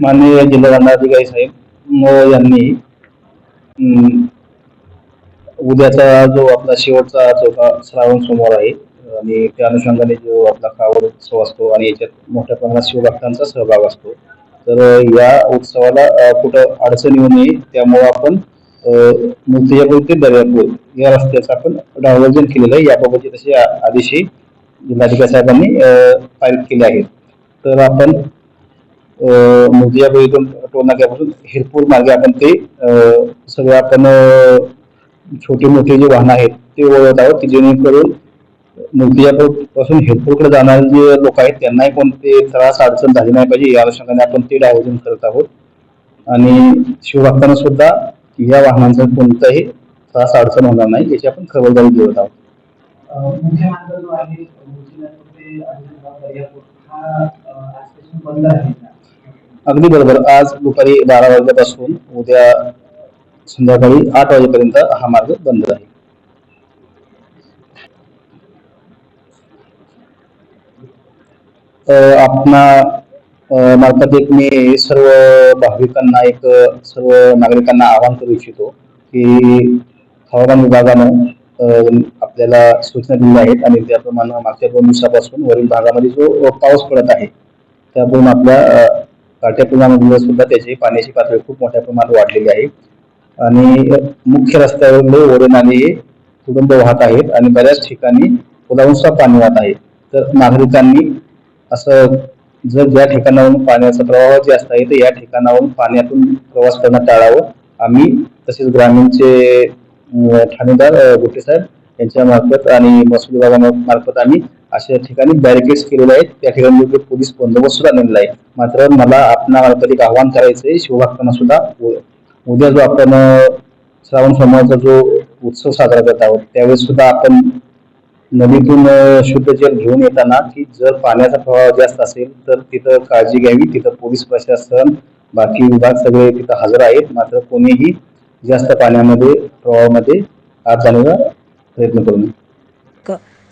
माननीय जिल्हा दंडाधिकारी साहेब यांनी उद्याचा जो आपला शेवटचा चौथा श्रावण सोमवार आहे आणि त्या अनुषंगाने जो आपला कावड उत्सव असतो आणि याच्यात मोठ्या प्रमाणात शिवभक्तांचा सहभाग असतो तर या उत्सवाला कुठं अडचण येऊ नये त्यामुळं आपण अं, मूर्तिजापूर ते दर्यापूर या रस्त्याचं आपण डायव्हर्जन केलेलं आहे याबाबतचे तसे आदेशही जिल्हाधिकारी साहेबांनी पारित केले आहेत. तर आपण मूर्तिजापूर इथून टोल नाक्यापासून हिरपूर मार्गे आपण ते सगळं आपण छोटे मोठे जे वाहन आहेत ते वळवत आहोत की जेणेकरून मूर्तिजापूरपासून हिरपूरकडे जाणारे जे लोक आहेत त्यांनाही कोणते त्रास अडचण झाली नाही पाहिजे या अनुषंगाने आपण ते डायव्हर्जन करत आहोत. आणि शिवभक्तांना सुद्धा या वाहनांचा कोणताही त्रास अडचण होणार नाही याची आपण खबरदारी घेत आहोत. मुख्य मार्ग जो आहे. अगदी बरोबर. आज दुपारी बारा वाजल्यापासून उद्या संध्याकाळी आठ वाजेपर्यंत हा मार्ग बंद राहील. आपणा मार्फत एक मी सर्व भाविकांना एक सर्व नागरिकांना आवाहन करू इच्छितो की हवामान विभागानं आपल्याला सूचना दिल्या आहेत आणि त्याप्रमाणे मागच्या दोन दिवसापासून वरील भागामध्ये जो पाऊस पडत आहे त्यातून आपल्या अ, काट्यापुलामध्ये सुद्धा त्याची पाण्याची पातळी खूप मोठ्या प्रमाणात वाढलेली आहे. आणि मुख्य रस्त्यावरले ओढे नाले हे तुडुंब वाहत आहेत आणि बऱ्याच ठिकाणी पुलावून सुद्धा पाणी वाहत आहे. तर नागरिकांनी असं जर ज्या ठिकाणावरून पाण्याचा प्रवाह जास्त आहे तर या ठिकाणावरून पाण्यातून प्रवास करणं टाळावं. आम्ही तसेच ग्रामीणचे ठाणेदार गुट्टे साहेब यांच्या मार्फत आणि महसूल विभागामार्फत आम्ही अशा ठिकाणी बॅरिकेड्स केलेले आहेत. त्या ठिकाणी योग्य पोलीस बंदोबस्त सुद्धा नेलेला आहे. मात्र मला आपणामार्फत एक आव्हान करायचं आहे शिवभक्तांना सुद्धा उद्या जो आपण श्रावण सोमवारचा जो उत्सव साजरा करत आहोत त्यावेळेस सुद्धा आपण नदीतून शुद्ध जल घेऊन येताना की जर पाण्याचा प्रवाह जास्त असेल तर तिथं काळजी घ्यावी. तिथं पोलीस प्रशासन बाकी विभाग सगळे तिथं हजर आहेत. मात्र कोणीही जास्त पाण्यामध्ये प्रवाहामध्ये आत जाण्याचा प्रयत्न करू नये.